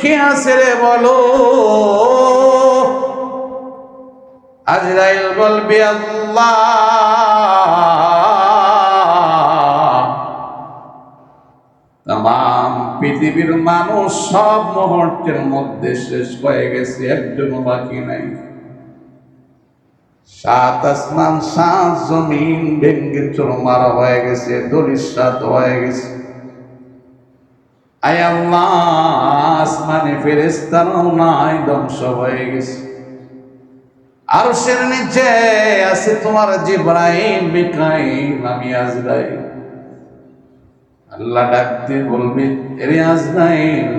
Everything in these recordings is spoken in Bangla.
কে আছে রে বলো? আজরাইল বলবে তাম পৃথিবীর মানুষ সব মুহূর্তের মধ্যে শেষ হয়ে গেছে একজনও বাকি নাই। সাত আসমান, সাত জমিন ভেঙ্গে চোর মারা হয়ে গেছে দরিসাত হয়ে গেছে। আসমানে ফেরেস্তারাও নাই, ধ্বংস হয়ে গেছে। আর সের নিচে আছে তোমার জিব্রাহিম বিকাইম আমি আজরাইল। আল্লাহ ডাকতে বলবে, এরে আজরাইল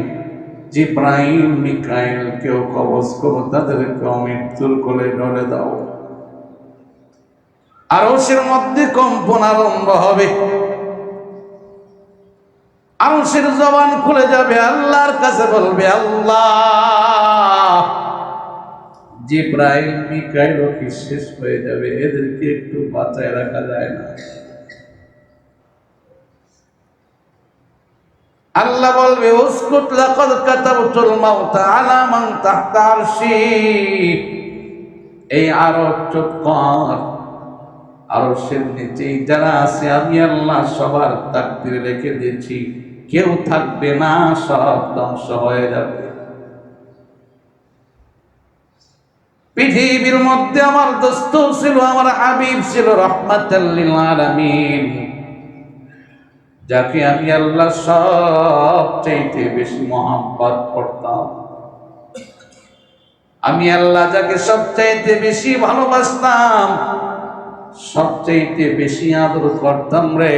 জিব্রাহিম মিকাইল, কেউ কবজ করো, তাদেরকে মৃত্যুর কোলে ডলে দাও। আর ওসের মধ্যে কম্পন আরম্ভ হবে। আরশের জবান খুলে যাবে, আল্লাহর কাছে বলবে, আল্লাহ। জিব্রাইল, মিকাইল কি শেষ হয়ে যাবে? এদেরকে একটু বাঁচায় রাখা যায় না। আল্লাহ বলবে, উসকুত লাকাদ কাতাবতুল মাউত আলা মান তাহতা আরশি। এই আরব চুপ কর আরশের নিচে যারা আছে, আমি আল্লাহ সবার তাকদিরে রেখে দিয়েছি। কেউ থাকবে না, সব ধ্বংস হয়ে যাবে। পৃথিবীর মধ্যে আমার দোস্ত ছিল, আমার হাবিব ছিল রহমাতাল্লিল আলামিন, যাকে আমি আল্লাহ সবচাইতে বেশি মহাব্বত করতাম। আমি আল্লাহ যাকে সবচাইতে বেশি ভালোবাসতাম সবচাইতে বেশি আদর করতাম রে।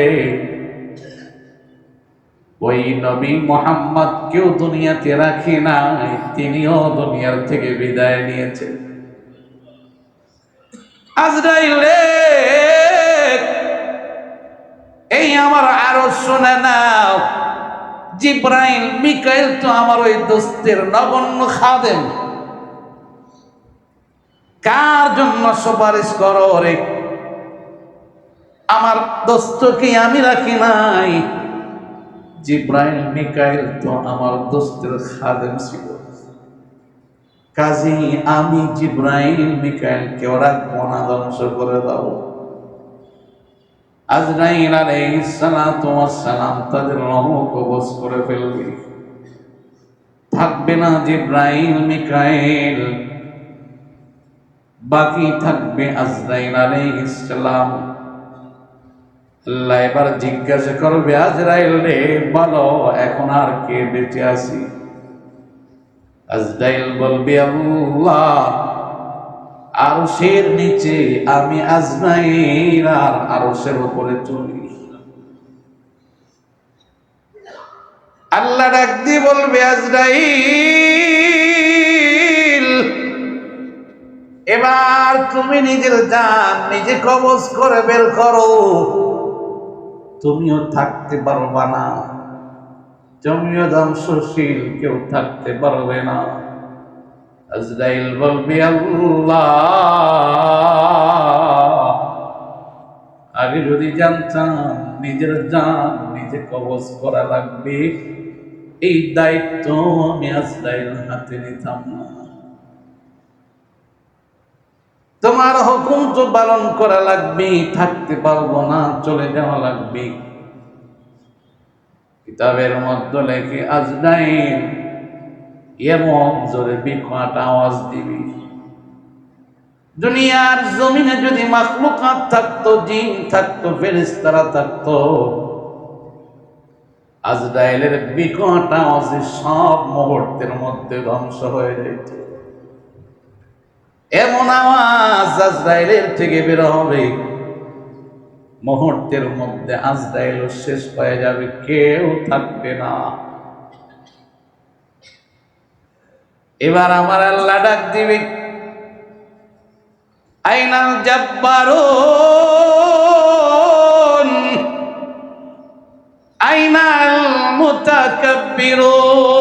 ওই নবী মোহাম্মদ কেউ দুনিয়াতে রাখি নাই, তিনিও দুনিয়ার থেকে বিদায় নিয়েছেন। আজরাইলে, এই আমার আরও শুনে নাও, জিব্রাইল, মিকাইল তো আমার ওই দোস্তের নগণ্য খাদেম। কার জন্য সুপারিশ করো রে? আমার দোস্তকে আমি রাখি নাই জিব্রাইল, মিকাইল তো আমার দোস্তের খাদেম ছিল। কাজী আমি জিব্রাইল মিকাইল কেউ রাখব না, ধ্বংস করে দাও। আজরাইল আলাইহিস সালাতু ওয়াস সালাম তাদের রহ কবজ করে ফেলবে। থাকবে না জিব্রাইল, মিকাইল। বাকি থাকবে আজরাইল আলাইহিস সালাম। এবার জিজ্ঞাসা করবে, আজরাইল রে, বলো, এখন আর কে বেঁচে আছি? আজরাইল বলবে, আল্লাহ, আরশের নিচে আমি আজরাইল আর আরশের উপরে চলি। আল্লাহ ডাক দিয়ে বলবে, আজরাইল, এবার তুমি নিজের জান, নিজে কবজ করে বের করো। তুমিও থাকতে পারবা না। তুমিও ধ্বংসশীল, কেউ থাকতে পারবে না। আজরাইল বলবে, আল্লাহ আগে যদি জানতাম, নিজের জান নিজে কবজ করা লাগবে, এই দায়িত্ব আমি আজরাইল হাতে নিতাম না। তোমার হুকুম তো পালন করা লাগবে, থাকতে পারব না, চলে যাওয়া লাগবে। কিতাবের মধ্যে লেখে আজরাইল এমন জোরে বিকট আওয়াজ দিবি। দুনিয়ার জমিনে যদি মাখলুকাত থাকতো, জিন থাকতো, ফেরেশতারা থাকতো, আজরাইলের বিকট আওয়াজে সব মুহূর্তের মধ্যে ধ্বংস হয়ে যেত। এমন আওয়াজ আজরাইলের থেকে বের হবে। মুহূর্তের মধ্যে আজরাইল শেষ হয়ে যাবে, কেউ থাকবে না। এবার আমার আল্লাহ ডাক দিবে, আইনাল জাব্বারুন, আইনাল মুতাকাব্বিরুন।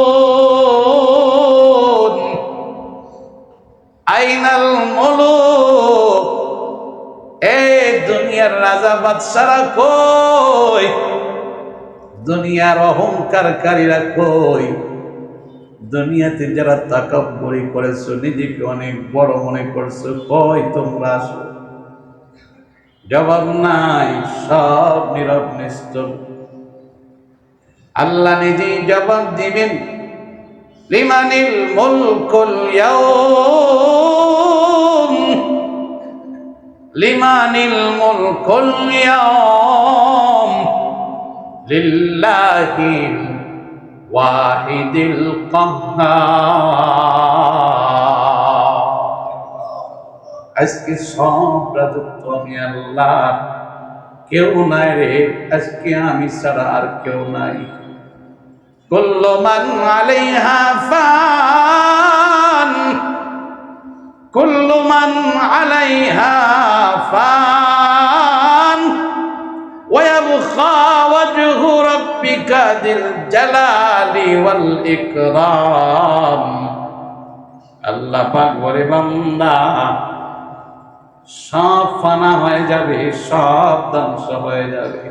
বাদশারা কই? দুনিয়ার কই? দুনিয়াতে যারা করেছ, নিজেকে অনেক বড় মনে করছ, কই তোমরা আসো? জবাব নাই, সব নীরব নিস্তব আল্লাহ নিজেই জবাব দিবেন, লিমানিল মুলকুল ইয়াউম। লিমানিল মুলকুল ইয়াউম লিল্লাহিল ওয়াহিদিল কাহ্হার। আজকে সব রাজত্ব আমি আল্লাহ। কেউ নাই রে, আজকে আমি ছাড়া আর কেউ নাই। কুল্লু মান আলাইহা ফান কুল্লু আলাইহা ফান, ওয়াবখা ওয়াজহু রাব্বিকা দিল জালালি ওয়াল ইকরাম। আল্লাহ পাক বলে, বান্দা, সব ফানা হয়ে যাবে, সব ধ্বংস হয়ে যাবে।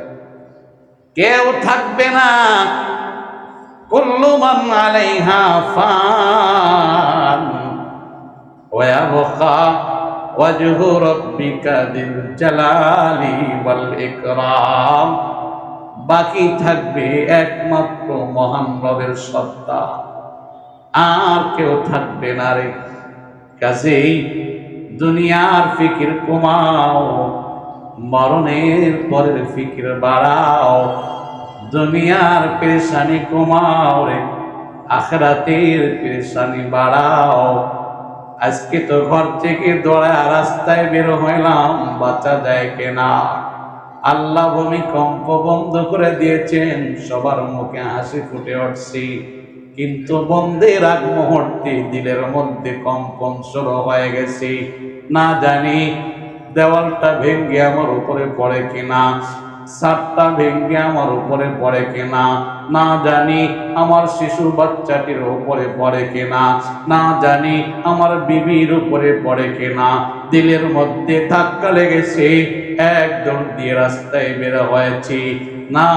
কেউ থাকবে না। কুল্লু মান আলাইহা ফান ওয়াজহু রাব্বিকা দিল জালালি ওয়াল ইকরাম বাকি থাকবে একমাত্র মহান রবের সত্তা। আর কেউ থাকবে না রে। কাজেই দুনিয়ার ফিকির কমাও, মরণের পরের ফিকির বাড়াও, দুনিয়ার পেরেশানি কমাও রে, আখরাতের পেরেশানি বাড়াও। আজকে তো ঘর থেকে দৌড়া রাস্তায় বের হইলাম, বাচ্চা যায় কেনা। আল্লাহ ভূমিকম্প বন্ধ করে দিয়েছেন, সবার মুখে হাসি ফুটে উঠছি। কিন্তু বন্ধের আগ মুহূর্তে দিলের মধ্যে কম্পন শুরু হয়ে গেছে। না জানি, দেওয়ালটা ভেঙ্গে আমার উপরে পড়ে কিনা। সাতটা ভেঙ্গে আমার উপরে পড়ে কিনা? না জানি আমার শিশু বাচ্চাটির উপরে পড়ে কিনা। না জানি আমার বিবির উপরে পড়ে কিনা। দিলের মধ্যে ধাক্কা লেগেছে, একদম দিয়ে রাস্তায় বের হয়েছি। না,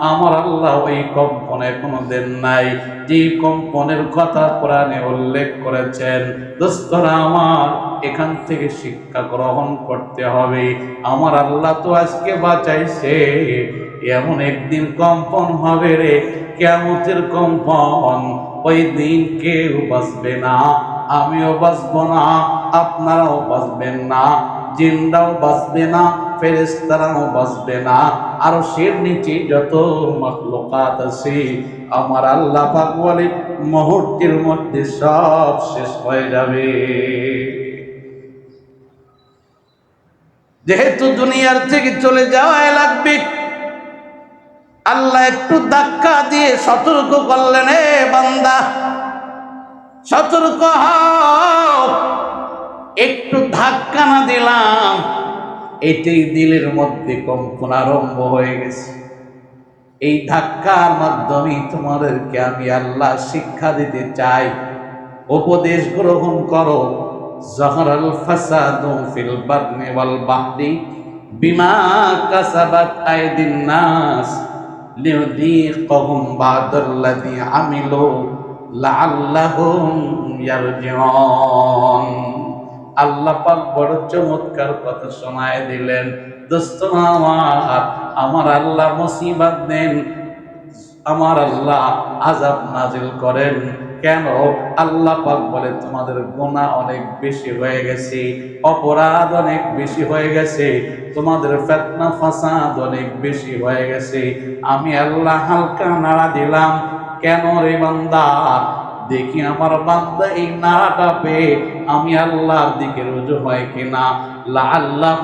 আমার আল্লাহ ওই কম্পনে কোনো দেন নাই। যে কম্পনের কথা কোরআনে উল্লেখ করেছেন, দোস্তরা আমার এখান থেকে শিক্ষা গ্রহণ করতে হবে। আমার আল্লাহ তো আজকে বাঁচাইছে। এমন একদিন কম্পন হবে রে কেমতের কম্পন। ওই দিন কেউ বাঁচবে না, আমিও বাঁচব না, আপনারাও বাঁচবেন না জিন্দাও বাঁচবে না ফেরেস্তারাও বাঁচবে না। আর সের নিচে যত মখলুকাত আছে, আমার আল্লাহ পাক বলে, মুহূর্তের মধ্যে সব শেষ হয়ে যাবে। যেহেতু দুনিয়ার থেকে চলে যাওয়াই লাগবে। আল্লাহ একটু ধাক্কা দিয়ে সতর্ক করলেন, এ বান্দা, সতর্ক হও। একটু ধাক্কা না দিলাম। এটাই দিলের মধ্যে কম্পন আরম্ভ হয়ে গেছে। এই ধাক্কার মাধ্যমে তোমাদেরকে আমি আল্লাহ শিক্ষা দিতে চাই। উপদেশ গ্রহণ করো। জহরাল ফাসাদু ফিল বারনি ওয়াল বাহরি বিমা কাসাবাত আইদিন নাস লিউযীকাহুম বাদাল্লাযী আমিলু লাআল্লাহুম ইয়ারজিউন। আল্লাহ পাক বড় চমৎকার কথা শোনায় দিলেন, দোস্ত আমার আমার আল্লাহ মুসিবত দেন, আমার আল্লাহ আজাব নাজিল করেন। কেন? আল্লাহ পাক বলে, তোমাদের গুনাহ অনেক বেশি হয়ে গেছে, অপরাধ অনেক বেশি হয়ে গেছে, তোমাদের ফেতনা ফাসাদ অনেক বেশি হয়ে গেছে। আমি আল্লাহ হালকা নাড়া দিলাম। কেন রে বান্দা? দেখি আমার বান্দা এই নাড়াটা পেয়ে আমি আল্লাহর দিকে রুজু হয় কিনা। লা আল্লাহ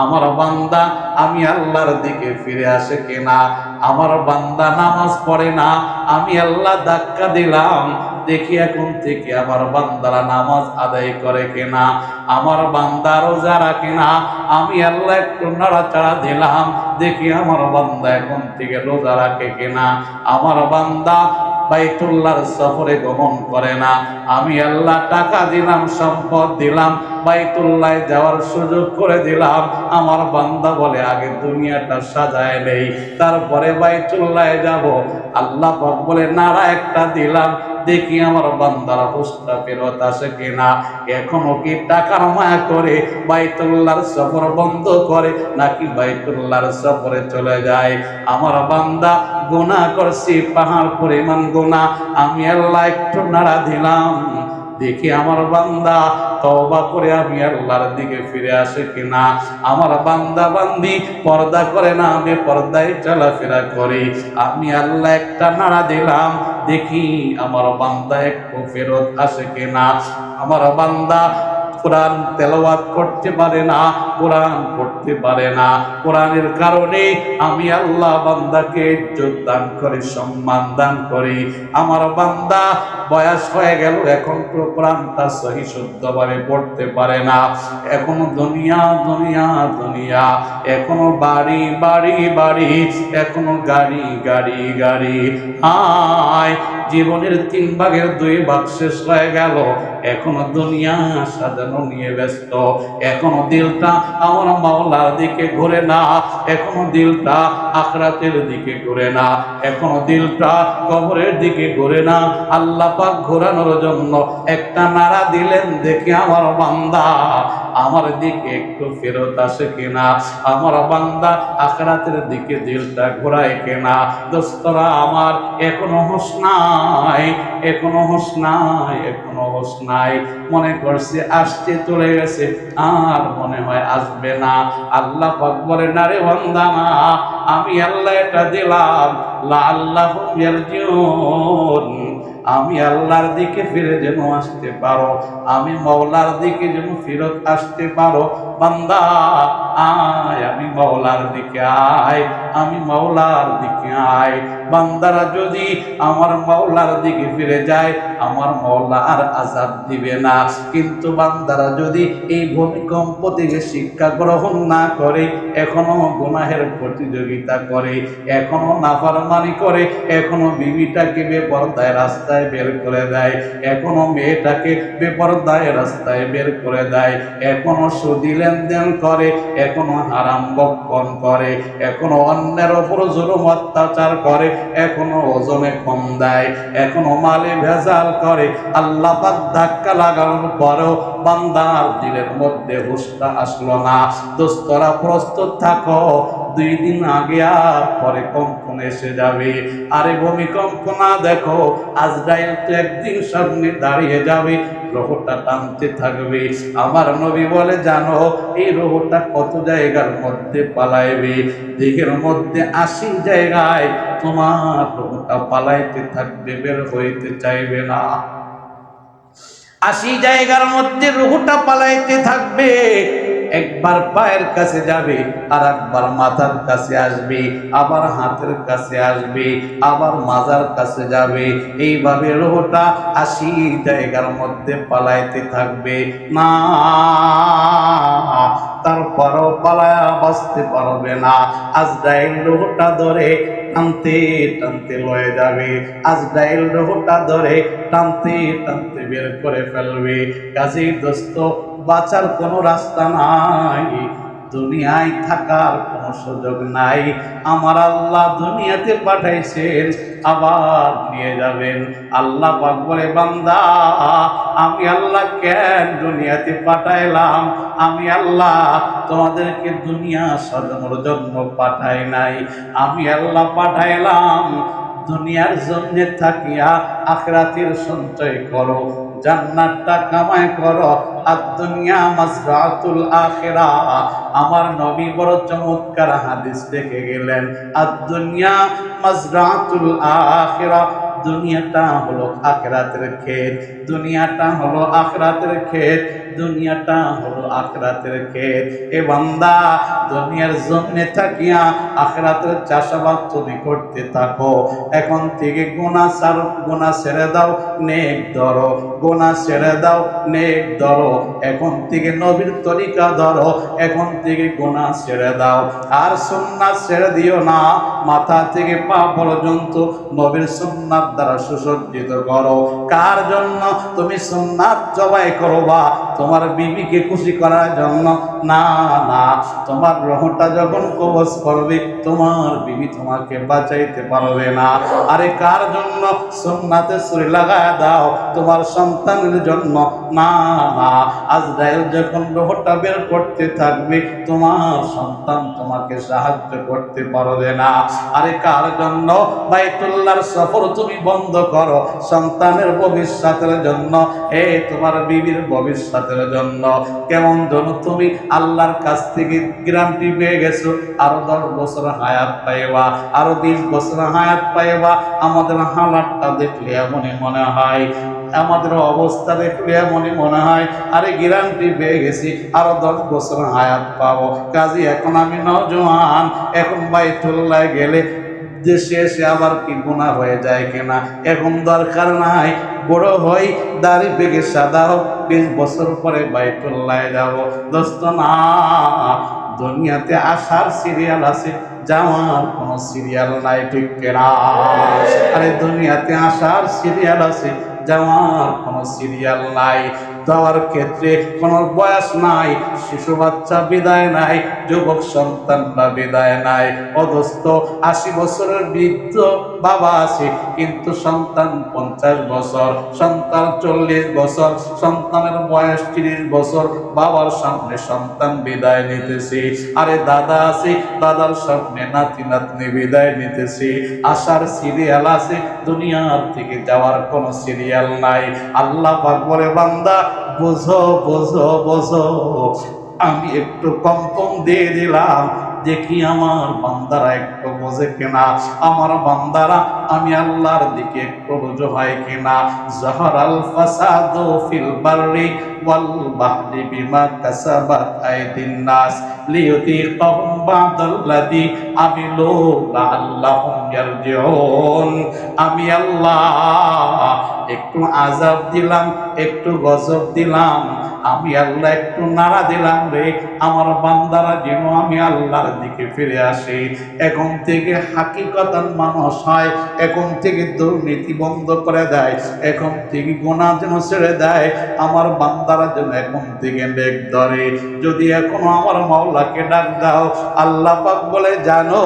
আমার বান্দা, আমি আল্লাহর দিকে ফিরে আসে কিনা? আমার বান্দা নামাজ পড়ে না, আমি আল্লাহ ধাক্কা দিলাম। দেখি এখন থেকে আমার বান্দারা নামাজ আদায় করে কিনা? আমার বান্দা রোজা রাখে না, আমি আল্লাহ একটু নাড়াচাড়া দিলাম। দেখি আমার বান্দা এখন থেকে রোজা রাখে কিনা? আমার বান্দা বাইতুল্লাহর সফরে গমন করে না, আমি আল্লাহ টাকা দিলাম, সম্পদ দিলাম। বাইতুল্লাহ যাওয়ার সুযোগ করে দিলাম। আমার বান্দা বলে, আগে দুনিয়াটা সাজায় নেই, তারপরে বাইতুল্লাহ যাব। আল্লাহ বলে নারা একটা দিলাম, দেখি আমার বান্দারা হুস্তা ফেরত আসে কিনা। এখনও কি টাকার মায়া করে বাইতুল্লাহর সফর বন্ধ করে, নাকি বাইতুল্লাহর সফরে চলে যায়? আমার বান্দা গোনা করছি, পাহাড় পরিমাণ গোনা আমি আল্লাহ একটু নাড়া দিলাম। দেখি আমার বান্দা তওবা করে আমি আল্লাহর দিকে ফিরে আসে কিনা? আমার বান্দা বান্দি পর্দা করে না, আমি পর্দায় চলাফেরা করি। আমি আল্লাহ একটা নাড়া দিলাম, দেখি আমার বান্দা একটু ফেরত আসে কিনা? আমার বান্দা কোরআন তেলাওয়াত করতে পারে না, কোরআন পড়তে পারে না। কোরআনের কারণে আমি আল্লাহ বান্দাকে ইজ্জত দান করি, সম্মান দান করি। আমার বান্দা বয়স হয়ে গেল, এখন তো কোরআনটা সহি শুদ্ধভাবে পড়তে পারে না। এখনও দুনিয়া দুনিয়া দুনিয়া। এখনও বাড়ি বাড়ি বাড়ি। এখনও গাড়ি গাড়ি গাড়ি। আয় জীবনের তিন ভাগের দুই ভাগ শেষ হয়ে গেল। এখনও দুনিয়া সাজানো নিয়ে ব্যস্ত। এখনও দিলটা আমার মাওলার দিকে ঘুরে না। এখনও দিলটা আখরাতের দিকে ঘুরে না। এখনও দিলটা কবরের দিকে ঘুরে না। আল্লাহ পাক ঘোরানোর জন্য একটা নাড়া দিলেন দেখে আমার বান্দা। আমার দিকে একটু ফেরত আসে কিনা? আমার বান্দা আখরাতের দিকে দিলটা ঘোরায় কিনা? দোস্তরা আমার, এখনও হোস নাই, এখনও হোস নাই, এখনও হোস নাই। মনে করছে আসতে চলে গেছে, আর মনে হয় আসবে না। আল্লাহ পাক বলে, না রে বান্দা, না, আমি আল্লাহ এটা দিলাম। লা আল্লাহ আমি আল্লাহর দিকে ফিরে যেন আসতে পারো, আমি মৌলার দিকে যেন ফিরত আসতে পারো। বান্দা, আয়, আমি মৌলার দিকে আয়, আমি মৌলার দিকে আয়। বান্দারা যদি আমার মৌলার দিকে ফিরে যায়, আমার মৌলা আর আজাব দিবে না। কিন্তু বান্দারা যদি এই ভূমিকম্প থেকে শিক্ষা গ্রহণ না করে, এখনও গুনাহের প্রতিযোগিতা করে, এখনও নাফরমানি করে, এখনও বিবিটাকে বেপরদায় রাস্তায় বের করে দেয়, এখনও মেয়েটাকে বেপরদায় রাস্তায় বের করে দেয়, এখনও সুদি লেনদেন করে, এখনও হারাম বক্ষণ করে, এখনও অন্যের ওপর জুলুম অত্যাচার করে এখনও ওজনে কম দেয় এখনও মালে ভেজাল করে। আল্লাহ ধাক্কা লাগানোর পরেও বান্দার দিলের মধ্যে হুশটা আসলো না। দোস্তরা প্রস্তুত থাকো, দুই দিন আগে আর পরে কম্পন এসে যাবে। আরে ভূমিকম্প না দেখো, আজরাইল তো একদিন সামনে দাঁড়িয়ে যাবে, রোহটা টানতে থাকবে। আমার নবী বলে, জানো, এই রোহটা কত জায়গার মধ্যে পালাইবে? দেহের মধ্যে আশি জায়গায় তোমার রোহটা পালাইতে থাকবে, বের হইতে চাইবে না। আশি জায়গার মধ্যে রুহুটা পালাইতে থাকবে। একবার পায়ের কাছে যাবে, আর একবার মাথার কাছে আসবে, আবার হাতের কাছে আসবে, আবার মাজার কাছে যাবে। এইভাবে রোহটা আশি জায়গার মধ্যে পালাইতে থাকবে। না, তারপরও পালায়া বাঁচতে পারবে না। আজ আজরাইল রোহটা ধরে টানতে টানতে লয়ে যাবে। আজরাইল রোহটা ধরে টানতে টানতে বের করে ফেলবে। কাজেই দোস্ত, বাঁচার কোনো রাস্তা নাই। দুনিয়ায় থাকার কোনো সুযোগ নাই। আমার আল্লাহ দুনিয়াতে পাঠাইছেন, আবার নিয়ে যাবেন। আল্লাহ পাক বলে, বান্দা, আমি আল্লাহ কেন দুনিয়াতে পাঠাইলাম? আমি আল্লাহ তোমাদেরকে দুনিয়া সাজানোর জন্য পাঠাই নাই। আমি আল্লাহ পাঠাইলাম দুনিয়ার জন্য থাকিয়া আখরাতের সঞ্চয় করো, জান্নাতটা কামাই করো, আর দুনিয়া মাজরাতুল আখিরা। আমার নবী বড় চমৎকার হাদিস দেখে গেলেন, আর দুনিয়া মাজরাতুল আখিরা, দুনিয়াটা হলো আখরাতের ক্ষেত, দুনিয়াটা হলো আখরাতের ক্ষেত। দুনিয়াটা হলো আখরাতের ক্ষেত। এ বান্দা, দুনিয়ার জন্যে থাকিয়া আখরাতের চাষাবাদ তুমি করতে থাকো, এখন থেকে গোনা সার গোনা ছেড়ে দাও নেক ধরো, গোনা ছেড়ে দাও, নেক ধরো। এখন থেকে নবীর তরিকা ধরো, এখন থেকে গোনা ছেড়ে দাও। আর সুন্নাত ছেড়ে দিও না, মাথা থেকে পা পর্যন্ত নবীর সুন্নাত দ্বারা সুসজ্জিত করো। কার জন্য? তুমি সুন্নাত জবাই করো করবা, তোমার বিবিকে খুশি করার জন্য। না না, তোমার রহটা যখন কবজ করবে, তোমার বিবি তোমাকে বাঁচাইতে পারবে না। আরে কার জন্য? সুন্নাতে সুরি লাগায় দাও তোমার সন্তানের জন্য। না না, আজরাইল যখন রহটা বের করতে থাকবে, তোমার সন্তান তোমাকে সাহায্য করতে পারবে না। আরে কার জন্য? বাইতুল্লাহর সফর তুমি বন্ধ করো সন্তানের ভবিষ্যতের জন্য। এ তোমার বিবির ভবিষ্যতের জন্য। কেমন যেন তুমি আল্লাহর কাছ থেকে গ্যারান্টি পেয়ে গেছো। আরও দশ বছর হায়াত পাইবা, আরও বিশ বছর হায়াত পাইবা। আমাদের হালাতটা দেখলে এমনই মনে হয়। আমাদের অবস্থা দেখলে এমনই মনে হয়, আরে গ্যারান্টি পেয়ে গেছি, আরও দশ বছর হায়াত পাবো। কাজে, এখন আমি নজওয়ান, এখন বাইতুল্লাহ গেলে দেশে এসে আবার কি গুণা হয়ে যায় কিনা? এখন দরকার নাই, বড় হই, দাড়ি পেকে সাদা হোক, বিশ বছর পরে বাইতুল্লায় যাব। দোস্ত না দুনিয়াতে আসার সিরিয়াল আছে, যাওয়ার কোনো সিরিয়াল নাই, ঠিক আরে দুনিয়াতে আসার সিরিয়াল আছে, যাওয়ার কোনো সিরিয়াল নাই। যাওয়ার ক্ষেত্রে কোনো বয়স নাই, শিশু বাচ্চা বিদায় নাই, যুবক সন্তানরা বিদায় নাই। অদস্ত আশি বছরের বৃদ্ধ বাবা আছে, কিন্তু সন্তান পঞ্চাশ বছর, সন্তান চল্লিশ বছর, সন্তানের বয়স তিরিশ বছর, বাবার সামনে সন্তান বিদায় নিতেছে। আরে দাদা আছে, দাদার সামনে নাতি নাতনি বিদায় নিতেছে। আসার সিরিয়াল আছে, দুনিয়ার থেকে যাওয়ার কোনো সিরিয়াল নাই। আল্লাহ পাক বলে, বান্দা বোঝো বোঝো বোঝো। আমি একটু কম্পন দিয়ে দিলাম। দেখি আমার বান্দারা একটু বোঝে কিনা। আমার বান্দারা, আমি আল্লাহর দিকে একটু রুজু হয় কিনা। জহর আল ফাসাদ ফিল বাররি একটু আজাব দিলাম, একটু গজব দিলাম, আমি আল্লাহ একটু নাড়া দিলাম রে, আমার বান্দারা যেন আমি আল্লাহর দিকে ফিরে আসি। এখন থেকে হাকিকতান মানুষ হয়, এখন থেকে দুর্নীতি বন্ধ করে দেয়, এখন থেকে গোনা যেন ছেড়ে দেয়। আমার বান্দারা যেন এখন থেকে বেগ ধরে যদি এখনও আমার মাওলাকে ডাক দাও, আল্লাহ পাক বলে, জানো,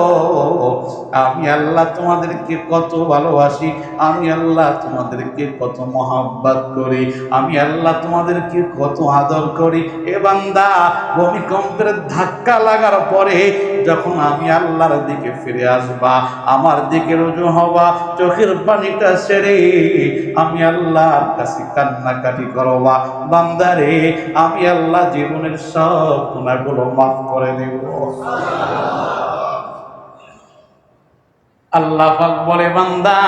আমি আল্লাহ তোমাদেরকে কত ভালোবাসি, আমি আল্লাহ তোমাদেরকে কত মহাব্বত করি, আমি আল্লাহ তোমাদেরকে কত আদর করি। এ বান্দা, ভূমিকম্পের ধাক্কা লাগার পরে যখন আমি আল্লাহর দিকে ফিরে আসবা, আমার দিকে রুজু হবা, চোখের পানিটা সেরে আমি আল্লাহর কাছে কান্নাকাটি করবা। বান্দারে, আমি আল্লাহ জীবনের সব গুণাগুলো মাফ করে দেব। আল্লাহ বলে, বান্দা,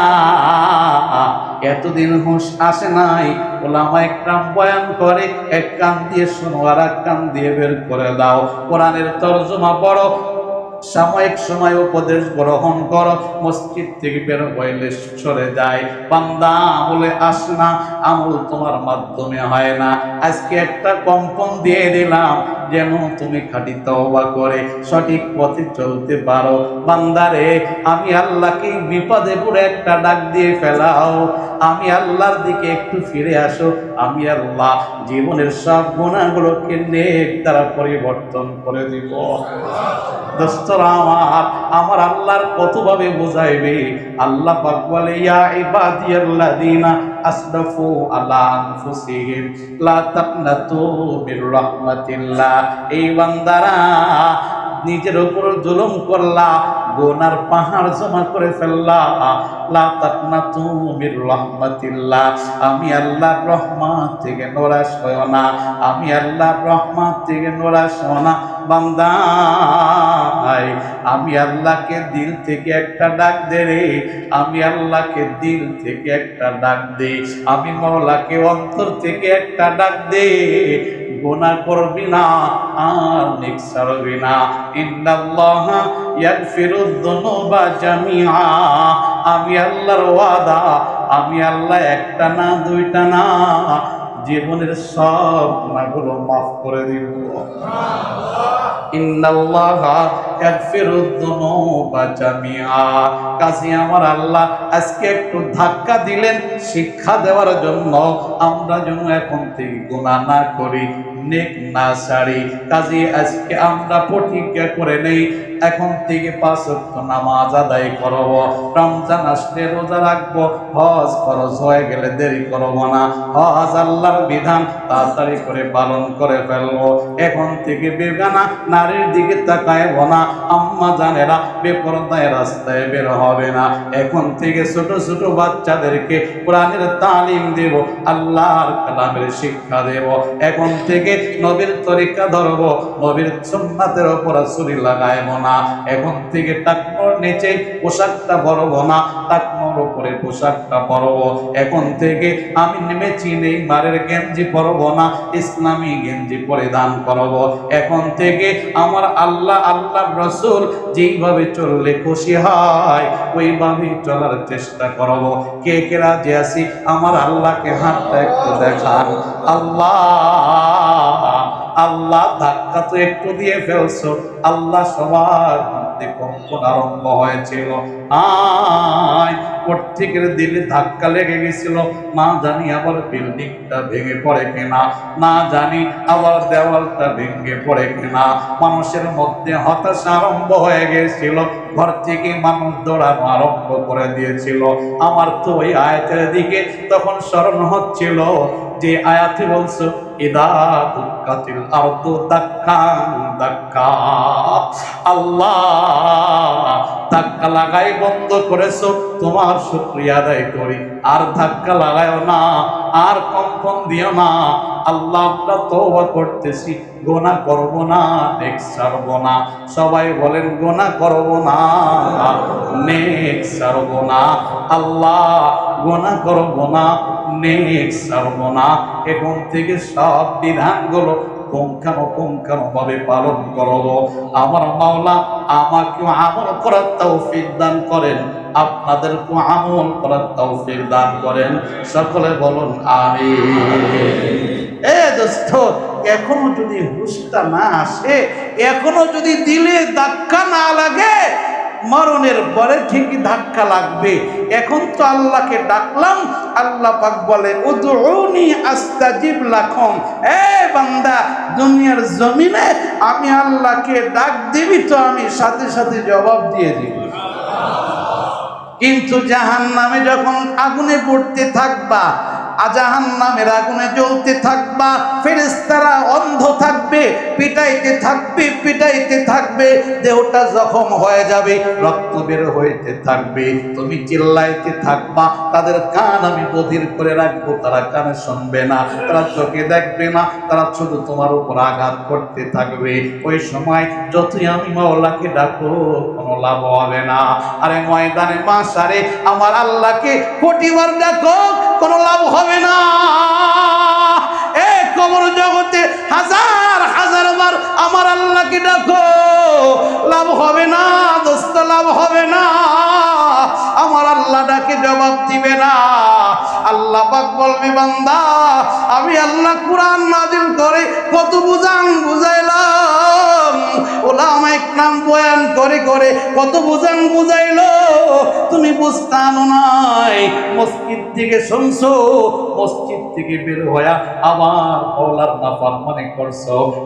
এতদিন হুঁশ আসে নাই। ওলামা একরাম বয়ান করে, এক কান দিয়ে শোনো আর এক কান দিয়ে বের করে দাও। কোরআনের তর্জমা পড়ো সাময়িক সময় উপদেশ গ্রহণ কর, মসজিদ থেকে বের হইলে সরে যায় বান্দা, আমলে আস না, আমল তোমার মাধ্যমে হয় না। আজকে একটা কম্পন দিয়ে দিলাম যেন তুমি খাটি তওবা করে সঠিক পথে চলতে পারো। বান্দারে, আমি আল্লাহকে বিপদে পড়ে একটা ডাক দিয়ে ফেলাও। আমি আল্লাহর দিকে একটু ফিরে আসো। আমি আল্লাহ জীবনের সব গুণাগুলোকে নেক তারা পরিবর্তন করে দিব। দোস্তরা আমার আমার আল্লাহর কতভাবে বোঝাইবে? আল্লাহ পাক বলে, ইয়া ইবাদিয়াল্লাযিনা আসরাফু আলা আনফুসিহিম, লা তাকনাতু মির রাহমাতিল্লাহ। এই বান্দারা নিজের উপর জুলুম করলা, গোনার পাহাড় জমা করে ফেললা। লা তাকনাতু মির রাহমাতিল্লাহ। আমি আল্লাহর রহমত থেকে নরাশ হয় না। আমি আল্লাহর রহমত থেকে নরাশ হয় না। আমি আল্লাহকে দিল থেকে একটা ডাক দে রে। আমি আল্লাহকে দিল থেকে একটা ডাক দে। আমি মৌলাকে অন্তর থেকে একটা ডাক দে। গোনা করবি না, আর নেক ছাড়বি না। ইন্নাল্লাহ ইয়াগফিরুদ যুনুবা জামিআ। আমি আল্লাহর ওয়াদা আমি আল্লাহ একটা না দুইটা না জীবনের সব গুণাগুলো মাফ করে দিব। ইন্নাল্লাহা কাজী আমার আল্লাহ আজকে একটু ধাক্কা দিলেন শিক্ষা দেওয়ার জন্য। আমরা যেন এখন থেকে গুনাহ না করি, নেক না ছাড়ি কাজী আজকে আমরা প্রতিজ্ঞা করে নেই, এখন থেকে পাঁচ ওয়াক্ত নামাজ আদায় করব। রমজান আসলে রোজা রাখব, হজ খরচ হয়ে গেলে দেরি করব না। হজ আল্লাহর বিধান, তাড়াতাড়ি করে পালন করে ফেলব। এখন থেকে বেগানা নারীর দিকে তাকায়ব না। আম্মা জানেরা বেপরদায় রাস্তায় বের হবে না। এখন থেকে ছোট ছোট বাচ্চাদেরকে কোরআনের তালিম দেব, আল্লাহর কালামের শিক্ষা দেব। এখন থেকে নবীর তরিকা ধরব, নবীর সুন্নাতের ওপর ছুরি লাগাইব না। এখন থেকে টাকনোর নিচে পোশাকটা পরব না, টাকনোর উপরে পোশাকটা পরব। এখন থেকে আমি নেমেছি নেই মারের গেঞ্জি পরব না, ইসলামী গেঞ্জি পরিধান করব। এখন থেকে আমার আল্লাহ আল্লাহ রসুল, যেইভাবে চললে খুশি হয়, ওইভাবেই চলার চেষ্টা করব। কে কে রাজি আছি? আমার আল্লাহকে হাতটা একটু দেখান। আল্লাহ আল্লাহ ধাক্কা তো একটু দিয়ে ফেলছো। আল্লাহ সবার মধ্যে কম্পন আরম্ভ হয়েছিল। দিলে ধাক্কা লেগে গেছিল। না জানি আবার বিল্ডিংটা ভেঙে পড়ে কিনা। না জানি আবার দেওয়ালটা ভেঙে পড়ে কিনা। মানুষের মধ্যে হতাশা আরম্ভ হয়ে গেছিল। ঘর থেকে মানুষ দৌড়ানো আরম্ভ করে দিয়েছিল। আমার তো ওই আয়তের দিকে তখন স্মরণ হচ্ছিল। যে আয়াতে বলছো, ইদা দুক্কাতিল আরদু দাক্কান দাক্কা। আল্লাহ, ধাক্কা লাগাই বন্ধ করেছ, তোমার শুক্রিয়া আদায় করি। আর ধাক্কা লাগায়ও না, আর কম্পন দিও না। আল্লাহ, আমরা করতেছি, গোনা করব না নেক্সট ছাড়বো না। সবাই বলেন, গোনা করব না নেক্সট ছাড়বো না। আল্লাহ, গোনা করব না নেক্সট ছাড়বো না এখন থেকে সব বিধানগুলো পুঙ্খানুপুঙ্খানু ভাবে পালন করব। আমার মাওলা আমাকে আমল করার তৌফিক দান করেন আপনাদেরকে আমল করার তৌফিক দান করেন। সকলে বলুন আমি এ দোস্ত, এখনও যদি হুশটা না আসে, এখনও যদি দিলে ধাক্কা না লাগে মরণের পরে ঠিকই ধাক্কা লাগবে। এখন তো আল্লাহকে ডাকলাম, আল্লাহ পাক বলে, উদউনি আস্তাজিব লাকুম। এ বান্দা, দুনিয়ার জমিনে আমি আল্লাহকে ডাক দিবি তো আমি সাথে সাথে জবাব দিয়ে দিব। কিন্তু জাহান নামে যখন আগুনে পড়তে থাকবা আজাহান নামের আগুনে জ্বলতে থাকবা ফেরেস্তারা অন্ধ থাকবে, পিটাইতে থাকবে পিটাইতে থাকবে, দেহটা জখম হয়ে যাবে, রক্ত বের হইতে থাকবে, তুমি চিল্লাইতে থাকবা, তাদের কান আমি বধির করে রাখব, তারা কানে শুনবে না, তারা চোখে দেখবে না, তারা শুধু তোমার উপর আঘাত করতে থাকবে। ওই সময় যতই আমি মাওলাকে ডাকো, কোনো লাভ হবে না। আরে ময়দানে মাসারে, আমার আল্লাহকে কোটিবার ডাকো কোনো লাভ হবে না। এ কবর জগতে হাজার হাজার বার আমার আল্লাহকে ডাকো। লাভ হবে না, দোস্ত, লাভ হবে না। আমার আল্লাহ ডাকে জবাব দিবে না। আল্লাহ পাক বলবে, বান্দা, আমি আল্লাহ কোরআন নাজিল করে কত বুঝান বুঝাইলাম। ওলামা বয়ান করে করে কত বুঝান তুমি নাই। মসজিদ থেকে মসজিদ থেকে বের আবার ওলার নাফার মনে করছ,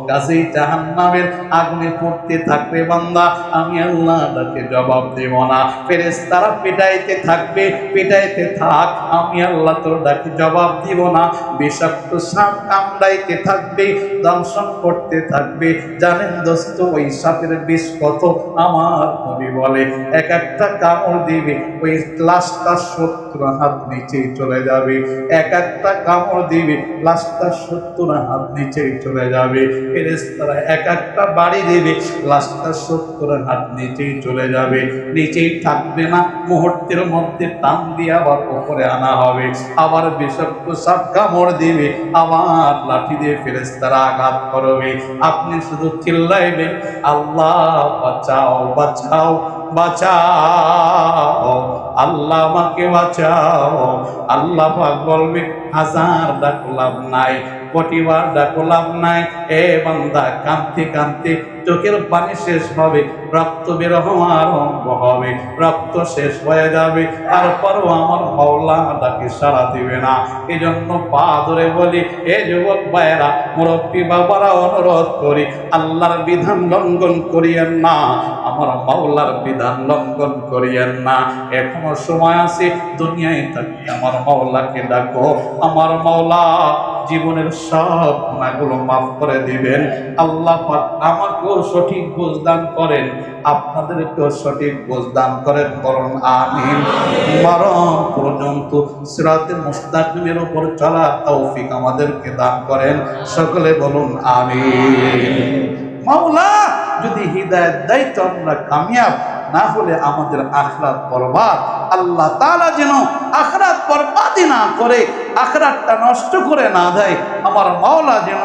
কাজেই জাহান্নামের আগুনে পড়তে থাকবে বান্দা, আমি আল্লাহ তাকে জবাব দেব না। ফেরেশতারা পিটাইতে থাকবে, পিটাইতে থাক, আমি আল্লাহ তোর ডাকে জবাব দিব না। বিষাক্ত সাপ কামড়াইতে থাকবে, দংশন করতে থাকবে। জানেন দোস্ত, ওই সাপের বিষ কত আমার নবী বলে, এক একটা কামড় দিবে, ওই লাশটা সত্তর হাত নিচেই চলে যাবে। এক একটা কামড় দিবে, লাশটা সত্তর হাত নিচেই চলে যাবে। ফেরেশতারা এক একটা বাড়ি দেবে, লাশটা সত্তর হাত নিচেই চলে যাবে। নিচেই থাকবে না, মুহূর্তের মধ্যে টান দিয়ে আবার উপরে আনা হবে। আবার বিষাক্ত সাপ কামড় দিবে, আবার লাঠি দিয়ে ফেরেশতারা আঘাত করবে। আপনি শুধু চিল্লাইবেন আল্লাহ বাঁচাও বাঁচাও বাঁচাও। আল্লাহ আমাকে বাঁচাও। আল্লাহ বলবে হাজার ডাকলাম নাই। কোটিবার ডাক লাভ নাই। এ বান্দা কান্তি কান্তি, চোখের পানি শেষ হবে, রক্ত বের হওয়া আরম্ভ হবে, রক্ত শেষ হয়ে যাবে। তারপরও আমার মাওলা ডাকে সাড়া দিবে না। এই জন্য পা ধরে বলি, এ যুবক ভাইয়েরা, মুরব্বী বাবারা, অনুরোধ করি, আল্লাহর বিধান লঙ্ঘন করিয়েন না, আমার মাওলার বিধান লঙ্ঘন করিয়েন না। এখনও সময় আছে, দুনিয়ায় থাকি আমার মাওলাকে ডাকো। আমার মাওলা জীবনের সব গুণাগুলো মাফ করে দিবেন। আল্লাহ আমাকেও সঠিক বুঝ দান করেন, আপনাদেরকেও সঠিক বুঝ দান করেন করুন আমিন। মরণ পর্যন্ত সিরাতে মুস্তাকিমের উপর চলা তৌফিক আমাদেরকে দান করেন। সকলে বলুন আমিন। মাওলা, যদি হৃদায়ত দেয় তো আমরা কামিয়াব, না হলে আমাদের আখরাত বরবাদ। আল্লাহ তালা যেন আখরাত বরবাদি না করে, আখরাতটা নষ্ট করে না দেয়। আমার মাওলা যেন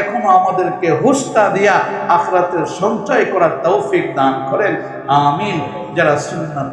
এখনও আমাদেরকে হুস্তা দিয়া আখরাতের সঞ্চয় করার তৌফিক দান করেন। আমিন। যারা সুন্নাত